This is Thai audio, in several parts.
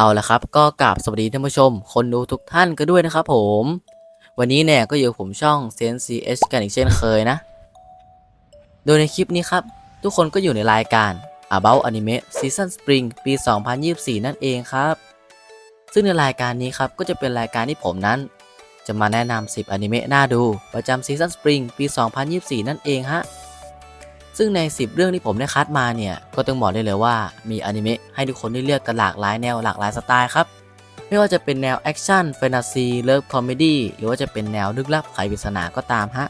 เอาละครับ ก็กราบสวัสดีท่านผู้ชม คนดูทุกท่านก็ด้วยนะครับผม วันนี้เนี่ยก็อยู่ผมช่อง CNCH กันอีกเช่นเคยนะ โดยในคลิปนี้ครับ ทุกคนก็อยู่ในรายการ About Anime Season Spring ปี 2024 นั่นเองครับ ซึ่งในรายการนี้ครับก็จะเป็นรายการที่ผมนั้น จะมาแนะนำ10อนิเมะน่าดูประจำซีซั่นสปริงปี 2024 นั่นเองฮะ ซึ่งใน 10 เรื่องที่ผมได้คัดมาเนี่ย ก็ต้องบอกได้เลยว่ามีอนิเมะให้ทุกคนได้เลือกกันหลากหลายแนวหลากหลายสไตล์ครับ ไม่ว่าจะเป็นแนวแอคชั่นแฟนตาซีเลิฟคอมเมดี้หรือว่าจะเป็นแนวลึกลับไขปริศนาก็ตามฮะ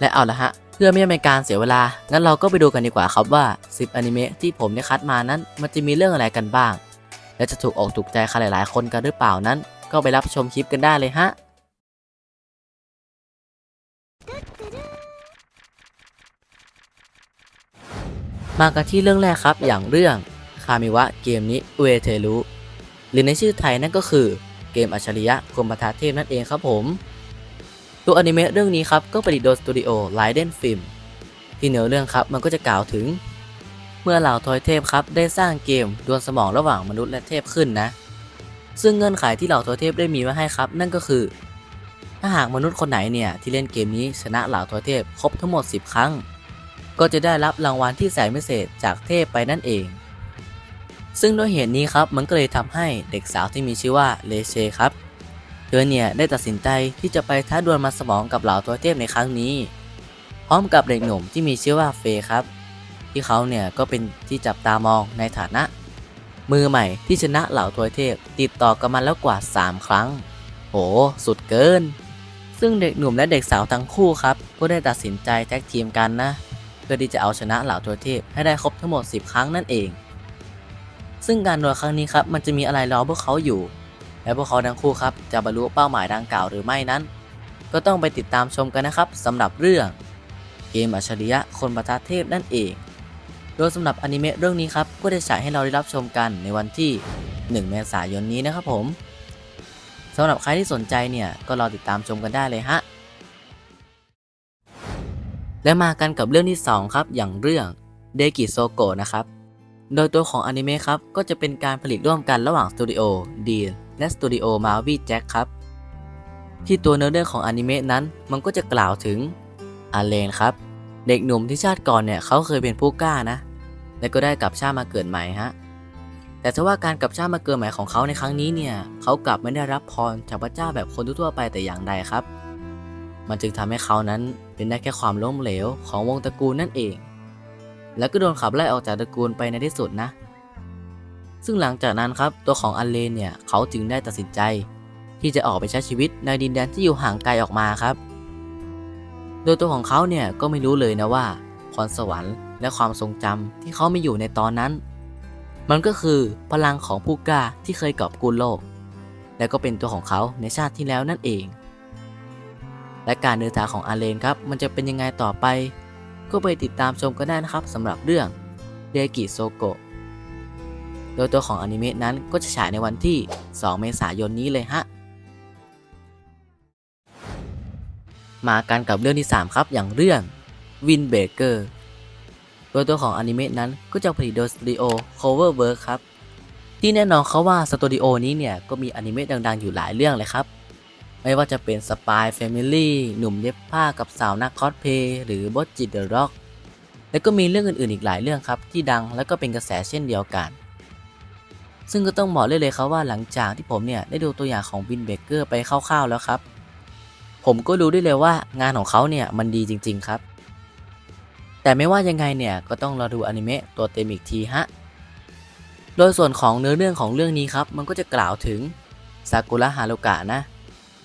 และเอาละฮะ เพื่อไม่ให้เป็นการเสียเวลา งั้นเราก็ไปดูกันดีกว่าครับว่า 10 อนิเมะที่ผมได้คัดมานั้น มันจะมีเรื่องอะไรกันบ้าง และจะถูกอกถูกใจใครหลาย ๆ คนกันหรือเปล่านั้น ก็ไปรับชมคลิปกันได้เลยฮะ มากันที่เรื่องแรกครับอย่างเรื่องคามิวะเกมนี้เอเทรุหรือในชื่อไทยนั่นก็คือเกมอัจฉริยะคมปทาเทพนั่นเองครับผม ตัวอนิเมะเรื่องนี้ครับก็ผลิตโดยสตูดิโอไลเดนฟิล์มที่เนื้อเรื่องครับมันก็จะกล่าวถึง เมื่อเหล่าทอยเทพครับได้สร้างเกมดวลสมองระหว่างมนุษย์และเทพขึ้นนะ ซึ่งเงื่อนไขที่เหล่าทอยเทพได้มีไว้ให้ครับ นั่นก็คือ ถ้าหากมนุษย์คนไหนเนี่ยที่เล่นเกมนี้ชนะเหล่าทอยเทพครบทั้งหมด 10 ครั้ง ก็จะได้รับรางวัลที่แสนพิเศษจากเทพไปนั่นเอง ซึ่งด้วยเหตุนี้ครับมันก็เลยทำให้เด็กสาวที่มีชื่อว่าเลเชครับเธอเนี่ยได้ตัดสินใจที่จะไปท้าดวลมันสมองกับเหล่าตัวเทพในครั้งนี้ พร้อมกับเด็กหนุ่มที่มีชื่อว่าเฟย์ครับ ที่เขาเนี่ยก็เป็นที่จับตามองในฐานะ มือใหม่ที่ชนะเหล่าทวยเทพติดต่อกันมาแล้วกว่า 3 ครั้ง โห สุดเกิน ซึ่งเด็กหนุ่มและเด็กสาวทั้งคู่ครับ ก็ได้ตัดสินใจแท็กทีมกันนะ พื่อที่จะเอาชนะเหล่าตัวเทพให้ได้ครบทั้งหมด 10 ครั้งนั่นเอง ซึ่งการดวลครั้งนี้ครับมันจะมีอะไรรอพวกเขาอยู่ และพวกเขาทั้งคู่ครับจะบรรลุเป้าหมายดังกล่าวหรือไม่นั้น ก็ต้องไปติดตามชมกันนะครับสำหรับเรื่อง เกมอัจฉริยะคนประทัดเทพนั่นเอง โดยสำหรับอนิเมะเรื่องนี้ครับก็ได้ฉายให้เราได้รับชมกันในวันที่ 1 เมษายนนี้นะครับผมสำหรับใครที่สนใจเนี่ยก็รอติดตามชมกันได้เลยฮะ และมากันกับเรื่องที่ 2 ครับ อย่างเรื่องเดกิโซโกะนะครับ โดยตัวของอนิเมะครับ ก็จะเป็นการผลิตร่วมกันระหว่างสตูดิโอดีลและสตูดิโอมาวีแจ็คครับ ที่ตัวเนื้อเรื่องของอนิเมะนั้น มันก็จะกล่าวถึงอาเลนครับ เด็กหนุ่มที่ชาติก่อนเนี่ยเขาเคยเป็นผู้กล้านะ และก็ได้กลับชาติมาเกิดใหม่ฮะ แต่ถ้าว่าการกลับชาติมาเกิดใหม่ของเขาในครั้งนี้เนี่ยเขากลับไม่ได้รับพรจากพระเจ้าแบบคนทั่วไปแต่อย่างใดครับ มันจึงทำให้เขานั้น เป็นได้แค่ความล้มเหลวของวงตระกูลนั่นเอง แล้วก็โดนขับไล่ออกจากตระกูลไปในที่สุดนะ ซึ่งหลังจากนั้นครับตัวของอันเลนเนี่ยเขาจึงได้ตัดสินใจ ที่จะออกไปใช้ชีวิตในดินแดนที่อยู่ห่างไกลออกมาครับ โดยตัวของเขาเนี่ยก็ไม่รู้เลยนะว่าพรสวรรค์และความทรงจำที่เขาไม่อยู่ในตอนนั้น มันก็คือพลังของผู้กล้าที่เคยกอบกู้โลก และก็เป็นตัวของเขาในชาติที่แล้วนั่นเอง และการเดินทางของอาเลนครับมันจะเป็นยังไงต่อไป ก็ไปติดตามชมกันได้นะครับสำหรับเรื่องเดกิโซโกะโดยตัวของอนิเมะนั้นก็จะฉายในวันที่ 2 เมษายนนี้เลยฮะ มากันกับเรื่องที่ 3 ครับอย่างเรื่องวินเบเกอร์โดยตัวของอนิเมะนั้นก็จะผลิตโดยสตูดิโอ Coverwork ครับ ที่แน่นอนเขาว่าสตูดิโอนี้เนี่ยก็มีอนิเมะดังๆอยู่หลายเรื่องเลยครับ ไม่ว่าจะเป็นสปายแฟมิลี่หนุ่มเย็บผ้ากับสาวนักคอสเพย์หรือบอสจิตเดอะร็อกและก็มีเรื่องอื่นๆอีกหลายเรื่องครับ ที่ดังและก็เป็นกระแสเช่นเดียวกัน ซึ่งก็ต้องบอกเลยเลยครับว่าหลังจากที่ผมเนี่ยได้ดูตัวอย่างของวินเบเกอร์ไปคร่าวๆแล้วครับ ผมก็รู้ได้เลยว่างานของเขาเนี่ยมันดีจริง ๆครับ แต่ไม่ว่ายังไงเนี่ยก็ต้องรอดูอนิเมะตัวเต็มอีกทีฮะโดยส่วนของเนื้อเรื่องของเรื่องนี้ครับ มันก็จะกล่าวถึงซากุระฮารุกะนะ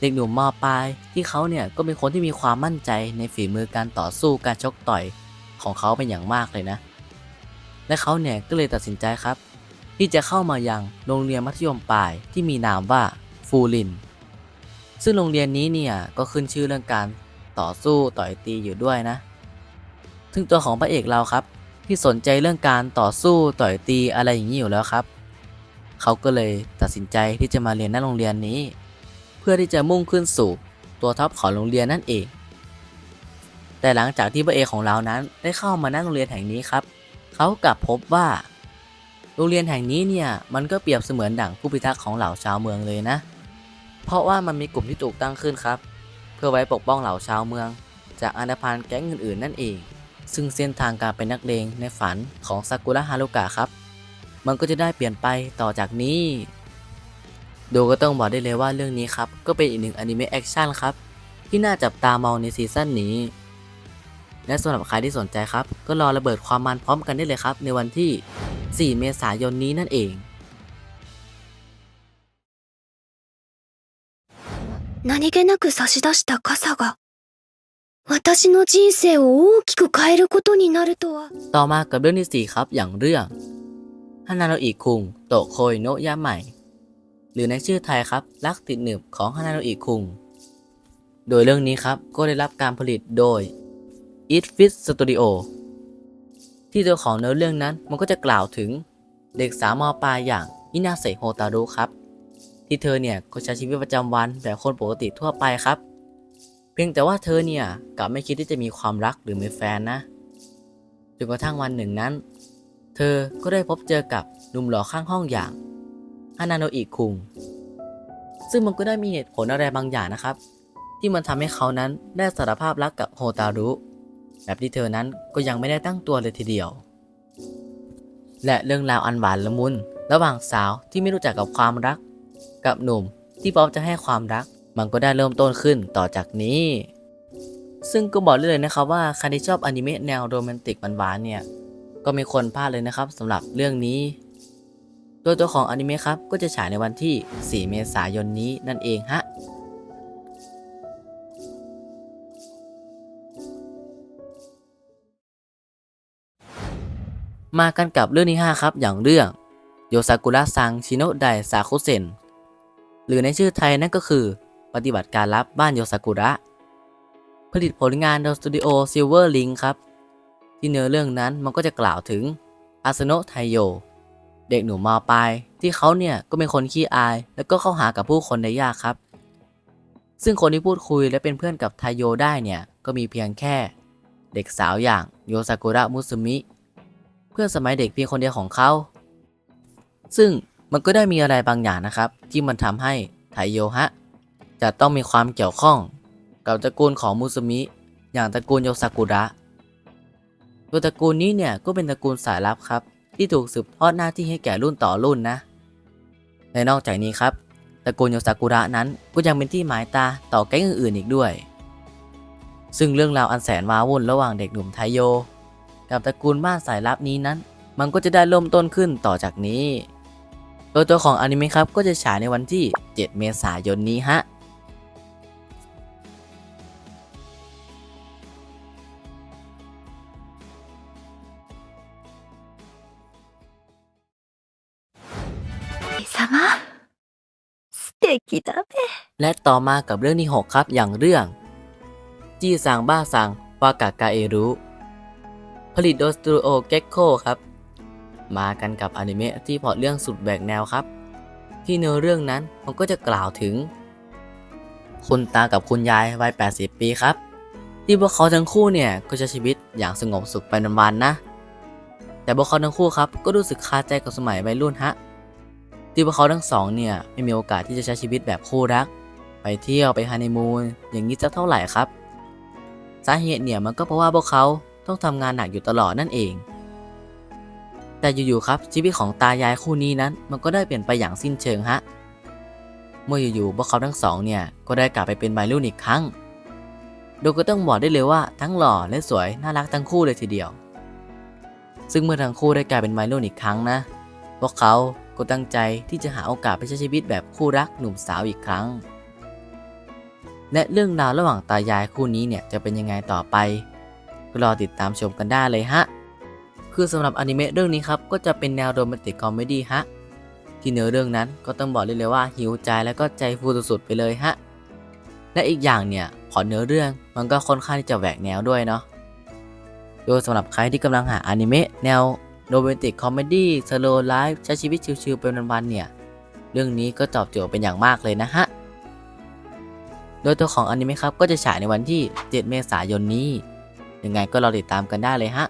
เด็กหนุ่มมปลายที่เขาเนี่ยก็เป็นคนที่มีความมั่นใจในฝีมือการต่อสู้การชกต่อยของเขาเป็นอย่างมากเลยนะ และเขาเนี่ยก็เลยตัดสินใจครับ ที่จะเข้ามายังโรงเรียนมัธยมปลายที่มีนามว่าฟูลิน ซึ่งโรงเรียนนี้เนี่ยก็ขึ้นชื่อเรื่องการต่อสู้ต่อยตีอยู่ด้วยนะ ซึ่งตัวของพระเอกเราครับ ที่สนใจเรื่องการต่อสู้ต่อยตีอะไรอย่างนี้อยู่แล้วครับ เขาก็เลยตัดสินใจที่จะมาเรียนณโรงเรียนนี้ เพื่อที่จะมุ่งขึ้นสู่ตัวท็อปของโรงเรียนนั่นเอง แต่หลังจากที่พระเอกของเรานั้นได้เข้ามาณโรงเรียนแห่งนี้ครับ เขากลับพบว่า โรงเรียนแห่งนี้เนี่ยมันก็เปรียบเสมือนดั่งผู้พิทักษ์ของเหล่าชาวเมืองเลยนะ เพราะว่ามันมีกลุ่มที่ถูกตั้งขึ้นครับ เพื่อไว้ปกป้องเหล่าชาวเมือง จากอาณาพันธ์แก๊งอื่นๆ นั่นเอง ซึ่งเส้นทางการเป็นนักเลงในฝันของซากุระฮารุกะครับ มันก็จะได้เปลี่ยนไปต่อจากนี้ ดูก็ต้องบอกได้เลยว่าเรื่องนี้ครับ ก็เป็นอีกหนึ่งอนิเมะแอคชั่นครับ ที่น่าจับตามองในซีซั่นนี้ และสำหรับใครที่สนใจครับ ก็รอระเบิดความมันพร้อมกันได้เลยครับ ในวันที่ 4 เมษายนนี้นั่นเอง 何気なく差し出した傘が、私の人生を大きく変えることになるとは。 ต่อมากับเรื่องที่ 4 ครับ อย่างเรื่องฮานาโนอิคุงโตะโคยโนะยะใหม่ หรือในชื่อไทยครับรักติดหนึบของฮานาโนอิคุง โดยเรื่องนี้ครับก็ได้รับการผลิตโดย It Fit Studio ที่ตัวของเนื้อเรื่องนั้นมันก็จะกล่าวถึงเด็กสาวมปลายอย่างอินาเซโฮตารุครับ ที่เธอเนี่ยก็ใช้ชีวิตประจำวันแบบคนปกติทั่วไปครับ เพียงแต่ว่าเธอเนี่ยกลับไม่คิดที่จะมีความรักหรือมีแฟนนะจนกระทั่งวันหนึ่งนั้น เธอก็ได้พบเจอกับหนุ่มหล่อข้างห้องอย่าง ฮานาโนอิคุง ซึ่งมันก็ได้มีเหตุผลอะไรบางอย่างนะครับ ที่มันทำให้เขานั้นได้สารภาพรักกับโฮตารุ แบบที่เธอนั้นก็ยังไม่ได้ตั้งตัวเลยทีเดียว และเรื่องราวอันหวานละมุนระหว่างสาวที่ไม่รู้จักกับความรัก กับหนุ่มที่พร้อมจะให้ความรัก มันก็ได้เริ่มต้นขึ้นต่อจากนี้ ซึ่งก็บอกเลยนะครับว่าใครที่ชอบอนิเมะแนวโรแมนติกหวานๆเนี่ยก็ไม่ควรพลาดเลยนะครับสำหรับเรื่องนี้ โดยตัวของอนิเมะครับก็จะฉายในวันที่ 4 เมษายนนี้นั่นเองฮะมากันกับเรื่องที่ 5 ครับ อย่างเรื่องโยซากุระซังชิโนไดซาคุเซนหรือในชื่อไทยนั่นก็คือ ปฏิบัติการลับบ้านโยซากุระ ผลิตผลงานโดยสตูดิโอซิลเวอร์ลิงครับ ที่เนื้อเรื่องนั้นมันก็จะกล่าวถึงอาสโนะไทโย เด็กหนุ่มมปลายที่เขาเนี่ยก็เป็นคนขี้อาย แล้วก็เข้าหากับผู้คนได้ยากครับ ซึ่งคนที่พูดคุยและเป็นเพื่อนกับไทโยได้เนี่ยก็มีเพียงแค่ เด็กสาวอย่างโยซากุระมุสุมิ เพื่อนสมัยเด็กเพียงคนเดียวของเขา ซึ่งมันก็ได้มีอะไรบางอย่างนะครับ ที่มันทำให้ไทโยฮะจะต้องมีความเกี่ยวข้องกับตระกูลของมุสุมิ อย่างตระกูลโยซากุระโดยตระกูลนี้เนี่ยก็เป็นตระกูลสายลับครับ ที่ถูกสืบทอดหน้าที่ให้แก่รุ่นต่อรุ่นนะ และนอกจากนี้ครับตระกูลโยซากุระนั้นก็ยังเป็นที่หมายตาต่อแก๊งอื่นๆอีกด้วย ซึ่งเรื่องราวอันแสนว้าวุ่นระหว่างเด็กหนุ่มไทโย กับตระกูลบ้านสายลับนี้นั้น มันก็จะได้เริ่มต้นขึ้นต่อจากนี้ โดยตัวของอนิเมะครับก็จะฉายในวันที่ 7 เมษายนนี้ฮะ กิตาเปและต่อมากับเรื่องที่ 6 ครับอย่างเรื่อง จี้ซางบ้าสังวากากาเอรุ ผลิตโดยสตูโอเก็กโคครับ มากันกับอนิเมะที่พอเรื่องสุดแบกแนวครับ ที่เนื้อเรื่องนั้นมันก็จะกล่าวถึง คุณตากับคุณยายวัย 80 ปีครับ ที่พวกเขาทั้งคู่เนี่ยก็จะชีวิตอย่างสงบสุขไปนานๆนะ แต่พวกเขาทั้งคู่ครับก็รู้สึกคาใจกับสมัยวัยรุ่นฮะ ที่พวกเขาทั้งสองเนี่ยไม่มีโอกาสที่จะใช้ชีวิตแบบคู่รัก ไปเที่ยวไปฮันนีมูนอย่างนี้จะเท่าไหร่ครับ สาเหตุเนี่ยมันก็เพราะว่าพวกเขาต้องทำงานหนักอยู่ตลอดนั่นเอง แต่อยู่ๆครับชีวิตของตายายคู่นี้นั้น มันก็ได้เปลี่ยนไปอย่างสิ้นเชิงฮะเมื่ออยู่ๆพวกเขาทั้งสองเนี่ยก็ได้กลับไปเป็นวัยรุ่นอีกครั้งโดยก็ต้องบอกได้เลยว่าทั้งหล่อและสวยน่ารักทั้งคู่เลยทีเดียว ซึ่งเมื่อทั้งคู่ได้กลายเป็นวัยรุ่นอีกครั้งนะ พวกเขา ก็ตั้งใจที่จะหาโอกาสไปใช้ชีวิตแบบคู่รักหนุ่มสาวอีกครั้ง และเรื่องราวระหว่างตายายคู่นี้เนี่ยจะเป็นยังไงต่อไปก็รอติดตามชมกันได้เลยฮะ คือสำหรับอนิเมะเรื่องนี้ครับ ก็จะเป็นแนวโรแมนติกคอมเมดี้ฮะ ที่เนื้อเรื่องนั้นก็ต้องบอกเลยเลยว่าหิวใจแล้วก็ใจฟูสุดๆไปเลยฮะ และอีกอย่างเนี่ยพอเนื้อเรื่องมันก็ค่อนข้างที่จะแหวกแนวด้วยเนาะ โดยสำหรับใครที่กำลังหาอนิเมะแนว โรแมนติกคอมเมดี้สโลว์ไลฟ์ใช้ชีวิตชิวๆเป็นวันๆเนี่ย เรื่องนี้ก็ตอบโจทย์เป็นอย่างมากเลยนะฮะ โดยตัวของอนิเมะครับก็จะฉายในวันที่ 7 เมษายนนี้ ยังไงก็รอติดตามกันได้เลยฮะ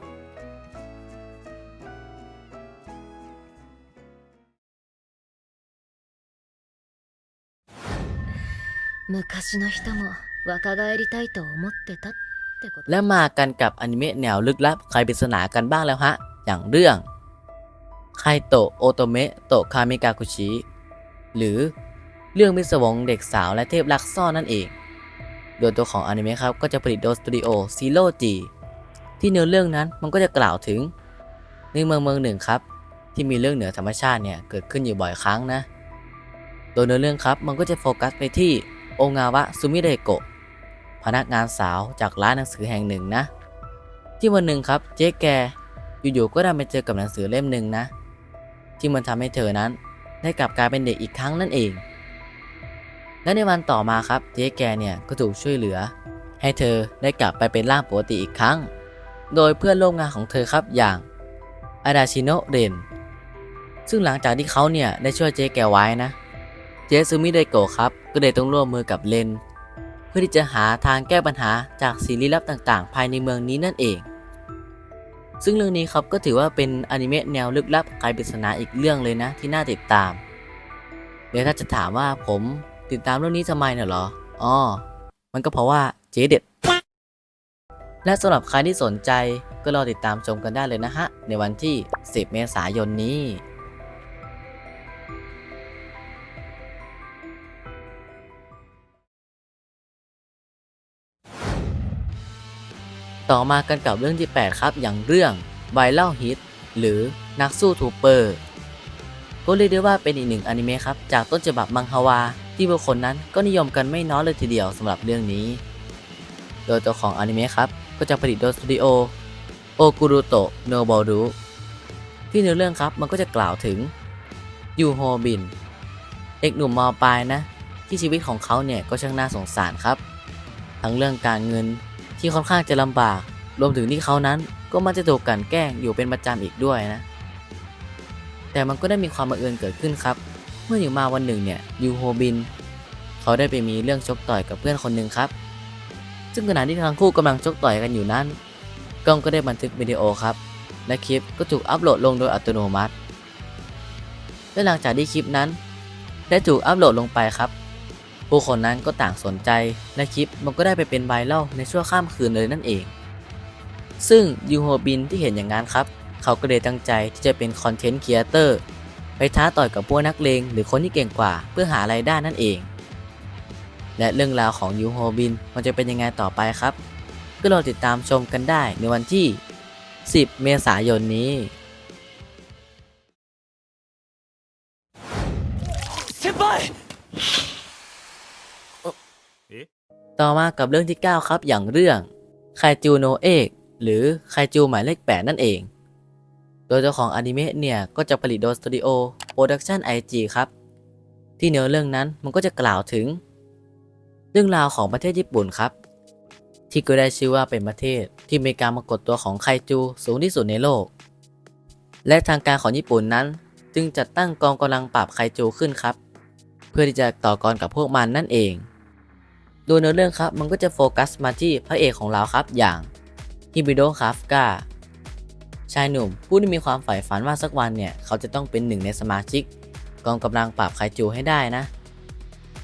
และมากันกับอนิเมะแนวลึกลับใครปริศนากันบ้างแล้วฮะ อย่างเรื่องไคโตะโอโตเมะโตคามิกาคุชิหรือเรื่องมิสวงเด็กสาวและเทพลักซ่อนนั่นเอง โดยตัวของอนิเมะครับก็จะผลิตโดยสตูดิโอซีโร่จีที่เนื้อเรื่องนั้นมันก็จะกล่าวถึงในเมืองเมืองหนึ่งครับ ที่มีเรื่องเหนือธรรมชาติเนี่ยเกิดขึ้นอยู่บ่อยครั้งนะ โดยเนื้อเรื่องครับมันก็จะโฟกัสไปที่โองาวะซูมิเรโกะพนักงานสาวจากร้านหนังสือแห่งหนึ่งนะ ที่วันหนึ่งครับเจ๊แก อยู่ๆก็ได้ไปเจอกับหนังสือเล่มหนึ่งนะ ที่มันทำให้เธอนั้น ได้กลับกลายเป็นเด็กอีกครั้งนั่นเอง และในวันต่อมาครับเจ๊แกเนี่ยก็ถูกช่วยเหลือ ให้เธอได้กลับไปเป็นร่างปกติอีกครั้ง โดยเพื่อนร่วมงานของเธอครับอย่างอาดาชิโนะเรนซึ่งหลังจากที่เขาเนี่ยได้ช่วยเจ๊แกไว้นะ เจซูมิไดโกะครับก็เลยต้องร่วมมือกับเลนเพื่อที่จะหาทางแก้ปัญหาจากสิ่งลี้ลับต่างๆ ภายในเมืองนี้นั่นเอง ซึ่งเรื่องนี้ครับก็ถือว่าเป็นอนิเมะแนวลึกลับกลายปริศนาอีกเรื่องเลยนะที่น่าติดตามเดี๋ยวถ้าจะถามว่าผมติดตามเรื่องนี้ทำไมเนี่ยหรออ๋อมันก็เพราะว่าเจ๊เด็ด และสำหรับใครที่สนใจก็รอติดตามชมกันได้เลยนะฮะ ในวันที่ 10 เมษายนนี้ ต่อมากันกับเรื่องที่ 8 ครับ อย่างเรื่องไ i เล่าฮิตหรือนักสู้ทูเปอร์ก็เรียกได้ว่าเป็นอีกหนึ่งอนิเมะครับ จากต้นฉบับมังฮวา ที่บุคคลนั้นก็นิยมกันไม่น้อยเลยทีเดียวสำหรับเรื่องนี้ โดยตัวของอนิเมะครับ ก็จะผลิตโดยสตูดิโอโอกุรุโตะโนบอรุที่เนื้อเรื่องครับมันก็จะกล่าวถึงยูโฮบิน เอกหนุ่มมอปลายนะ ที่ชีวิตของเขาเนี่ยก็ช่างน่าสงสารครับ ทั้งเรื่องการเงิน ที่ค่อนข้างจะลำบาก รวมถึงที่เขานั้นก็มักจะถูกกันแกล้งอยู่เป็นประจำอีกด้วยนะ แต่มันก็ได้มีความบังเอิญเกิดขึ้นครับ เมื่ออยู่มาวันหนึ่งเนี่ยยูโฮบิน เขาได้ไปมีเรื่องชกต่อยกับเพื่อนคนหนึ่งครับ ซึ่งขณะที่ทั้งคู่กำลังชกต่อยกันอยู่นั้น กล้องก็ได้บันทึกวิดีโอครับ และคลิปก็ถูกอัปโหลดลงโดยอัตโนมัติและหลังจากที่คลิปนั้น ได้ถูกอัปโหลดลงไปครับ ผู้คนนั้นก็ต่างสนใจและคลิปมันก็ได้ไปเป็นไวรัลในชั่วข้ามคืนเลยนั่นเอง ซึ่งยูโฮบินที่เห็นอย่างนั้นครับ เขาก็เลยตั้งใจที่จะเป็นคอนเทนต์ครีเอเตอร์ไปท้าต่อยกับพวกนักเลงหรือคนที่เก่งกว่าเพื่อหารายได้นั่นเอง และเรื่องราวของยูโฮบินมันจะเป็นยังไงต่อไปครับ ก็รอติดตามชมกันได้ในวันที่ 10 เมษายนนี้先輩 ต่อมากับเรื่องที่ 9 ครับอย่างเรื่องไคจูโนเอกหรือไคจูหมายเลข 8 นั่นเอง โดยเจ้าของอนิเมะเนี่ย ก็จะผลิตโดยสตูดิโอโปรดักชั่นไอจีครับ ที่เนื้อเรื่องนั้นมันก็จะกล่าวถึง เรื่องราวของประเทศญี่ปุ่นครับ ที่ก็ได้ชื่อว่าเป็นประเทศที่มีการมากดตัวของไคจูสูงที่สุดในโลก และทางการของญี่ปุ่นนั้น จึงจัดตั้งกองกำลังปราบไคจูขึ้นครับ เพื่อที่จะต่อกรกับพวกมันนั่นเอง ดยเนื้อเรื่องครับมันก็จะโฟกัสมาที่พระเอกของเราครับอย่างฮิบิโดคาฟกาชายหนุ่ม ผู้ที่มีความใฝ่ฝันว่าสักวันเนี่ย เขาจะต้องเป็นหนึ่งในสมาชิก กองกำลังปราบไคจูให้ได้นะ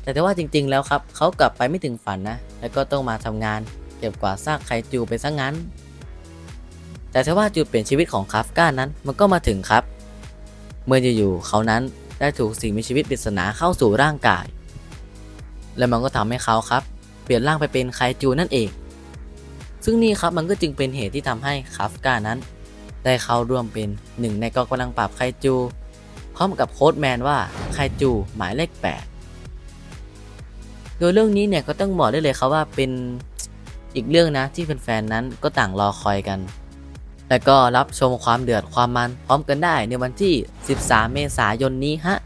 แต่แต่ว่าจริงๆแล้วครับ เขากลับไปไม่ถึงฝันนะ แล้วก็ต้องมาทำงานเก็บกวาดซากไคจูไปซะงั้น แต่ถ้าว่าจุดเปลี่ยนชีวิตของคาฟกานั้นมันก็มาถึงครับ เมื่ออยู่ๆเขานั้นได้ถูกสิ่งมีชีวิตปริศนาเข้าสู่ร่างกาย และมันก็ทำให้เขาครับ เปลี่ยนร่างไปเป็นไคจูนั่นเอง ซึ่งนี่ครับมันก็จึงเป็นเหตุที่ทำให้คาฟกานั้น ได้เข้าร่วมเป็นหนึ่งในกองกำลังปราบไคจูพร้อมกับโค้ดแมนว่าไคจูหมายเลข 8 โดยเรื่องนี้เนี่ยก็ต้องบอกได้เลยครับว่าเป็นอีกเรื่องนะที่แฟนๆนั้นก็ต่างรอคอยกัน และก็รับชมความเดือดความมันพร้อมกันได้ในวันที่ 13 เมษายนนี้ฮะ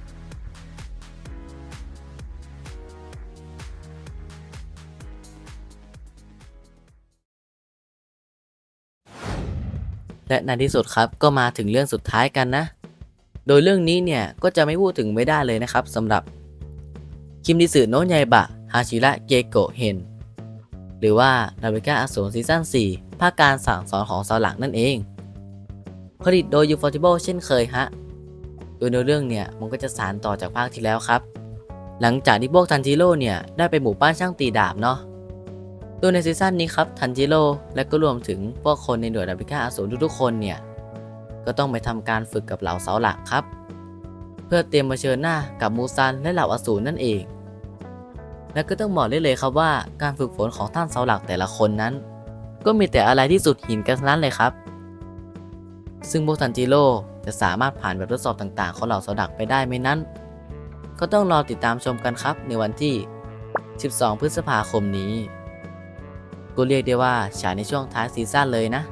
และในที่สุดครับก็มาถึงเรื่องสุดท้ายกันนะ โดยเรื่องนี้เนี่ยก็จะไม่พูดถึงไม่ได้เลยนะครับสำหรับคิมดิสึโนะไยบะฮาชิระเกโกะเฮนหรือว่านาวิกาอสูรซีซั่น4ภาคการสั่งสอนของเสาหลักนั่นเอง ผลิตโดย u f o r t i b l e เช่นเคยฮะ โดยในเรื่องเนี่ยมันก็จะสานต่อจากภาคที่แล้วครับ หลังจากที่พวกทันจิโร่เนี่ยได้ไปหมู่บ้านช่างตีดาบเนาะ โดยในซีซั่นนี้ครับทันจิโร่และก็รวมถึงพวกคนในหน่วยดาบพิฆาตอสูรทุกๆคนเนี่ย ก็ต้องไปทำการฝึกกับเหล่าเสาหลักครับ เพื่อเตรียมมาเผชิญหน้ากับมูซันและเหล่าอสูรนั่นเอง และก็ต้องบอกได้เลยครับว่าการฝึกฝนของท่านเสาหลักแต่ละคนนั้น ก็มีแต่อะไรที่สุดหินกันนั้นเลยครับ ซึ่งพวกทันจิโร่จะสามารถผ่านแบบทดสอบต่างๆ ของเหล่าเสาหลักไปได้ไหมนั้น ก็ต้องรอติดตามชมกันครับในวันที่ 12 พฤษภาคมนี้ ก็เรียกได้ว่าฉายในช่วงท้ายซีซั่นเลยนะ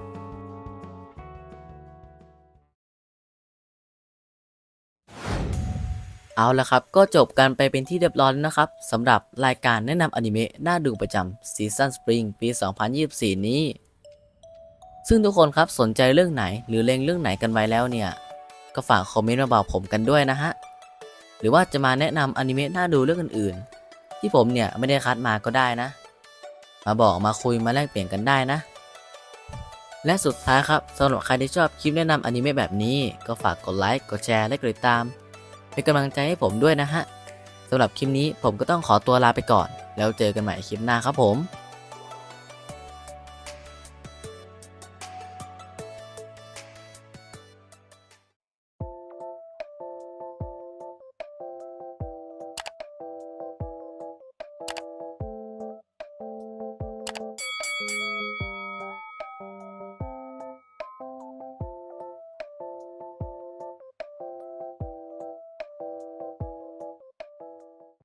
เอาละครับ ก็จบกันไปเป็นที่เรียบร้อยแล้วนะครับสำหรับรายการแนะนำอนิเมะน่าดูประจำซีซั่นสปริงปี 2024 นี้ ซึ่งทุกคนครับสนใจเรื่องไหน หรือเล็งเรื่องไหนกันไว้แล้วเนี่ย ก็ฝากคอมเมนต์มาบอกผมกันด้วยนะฮะ หรือว่าจะมาแนะนำอนิเมะน่าดูเรื่องอื่นๆ ที่ผมเนี่ยไม่ได้คัดมาก็ได้นะ มาบอกมาคุยมาแลกเปลี่ยนกันได้นะ และสุดท้ายครับสำหรับใครที่ชอบคลิปแนะนำอนิเมะแบบนี้ ก็ฝากกดไลค์กดแชร์และกดติดตาม เป็นกำลังใจให้ผมด้วยนะฮะสำหรับคลิปนี้ผมก็ต้องขอตัวลาไปก่อน แล้วเจอกันใหม่คลิปหน้าครับผม